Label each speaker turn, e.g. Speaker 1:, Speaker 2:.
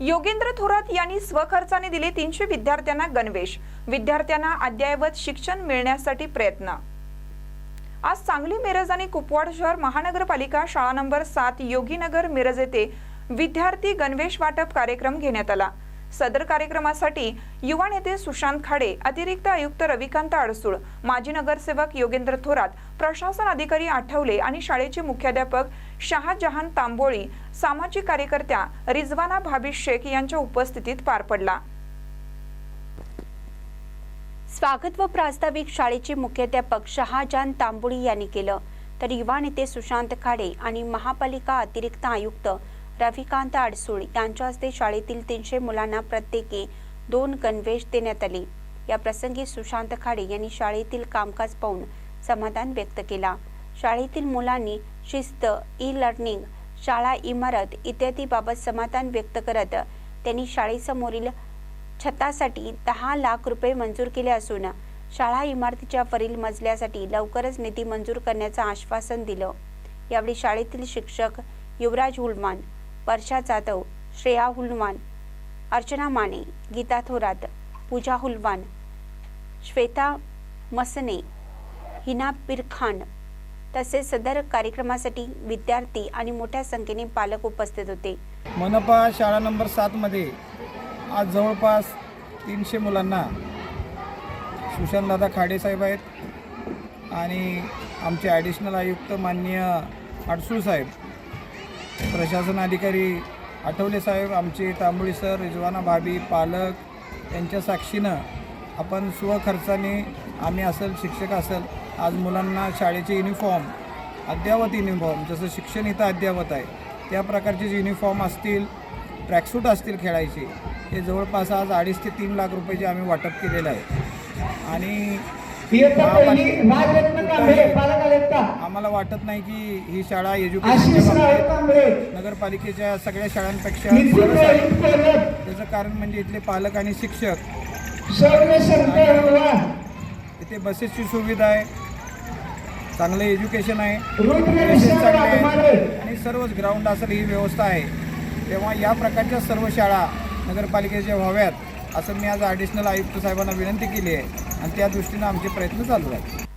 Speaker 1: योगेंद्र थोरात यांनी स्वखर्चाने दिले तीनशे विद्यार्थ्यांना गणवेश. विद्यार्थ्यांना अद्ययावत शिक्षण मिळण्यासाठी प्रयत्न. आज सांगली मिरज आणि कुपवाड शहर महानगरपालिका शाळा नंबर सात योगीनगर मिरज येथे विद्यार्थी गणवेश वाटप कार्यक्रम घेण्यात आला. सदर कार्यक्रमासाठी युवा नेते सुशांत खाडे अतिरिक्त आयुक्त रविकांत अडसूळ माजी नगरसेवक योगेंद्र थोरात प्रशासन अधिकारी आठवले आणि शाळेचे मुख्याध्यापक शहाजहान तांबोळी सामाजिक कार्यकर्त्या रिजवाना भाभी शेख यांच्या उपस्थितीत पार पडला.
Speaker 2: स्वागत व प्रास्ताविक शाळेचे मुख्याध्यापक शहाजान तांबोळी यांनी केलं. तर युवा नेते सुशांत खाडे आणि महापालिका अतिरिक्त आयुक्त रविकांत आडसूळ यांच्या हस्ते शाळेतील तीनशे मुलांना प्रत्येकी दोन गणवेश देण्यात आले. या प्रसंगी सुशांत खाडे यांनी शाळेतील कामकाज पाहून समाधान व्यक्त केला. शाळेतील मुलांनी शिस्त ई लर्निंग शाळा इमारत इत्यादी बाबत समाधान व्यक्त करत त्यांनी शाळेसमोरील छतासाठी दहा लाख रुपये मंजूर केले असून शाळा इमारतीच्या वरील मजल्यासाठी लवकरच निधी मंजूर करण्याचं आश्वासन दिलं. यावेळी शाळेतील शिक्षक युवराज हुलमान वर्षा जाधव श्रेया हुलवान अर्चना माने गीता थोरात पूजा हुलवान श्वेता मसने हिना पिरखान तसेच सदर कार्यक्रमासाठी विद्यार्थी आणि मोठ्या संख्येने पालक उपस्थित होते.
Speaker 3: मनपा शाळा नंबर सातमध्ये आज जवळपास तीनशे मुलांना सुशांतदादा खाडेसाहेब आहेत आणि आमचे ॲडिशनल आयुक्त माननीय अडसूळ साहेब प्रशासन अधिकारी आठवले साहेब आमचे तांबोळी सर रिजवाना भाभी पालक यांच्या साक्षीनं आपण स्वखर्चाने आम्ही असेल शिक्षक असेल आज मुलांना शाळेचे युनिफॉर्म अद्ययावत युनिफॉर्म जसं शिक्षण इथं अद्ययावत आहे त्या प्रकारचे जे युनिफॉर्म असतील ट्रॅकसूट असतील खेळायचे हे जवळपास आज अडीच ते तीन लाख रुपयाचे आम्ही वाटप केलेलं आहे. आणि वाटत नाही की ही शाळा
Speaker 4: कांबळे.
Speaker 3: नगरपालिकेच्या सगळ्या शाळांपेक्षा त्याचं कारण म्हणजे इथले पालक आणि शिक्षक. इथे बसेसची सुविधा आहे. चांगलं एज्युकेशन आहे. आणि सर्वच ग्राउंड असेल ही व्यवस्था आहे. तेव्हा या प्रकारच्या सर्व शाळा नगरपालिकेच्या व्हाव्यात असं मी आज ॲडिशनल आयुक्त साहेबांना विनंती केली आहे. आणि त्या दृष्टीनं आमचे प्रयत्न चालू आहेत.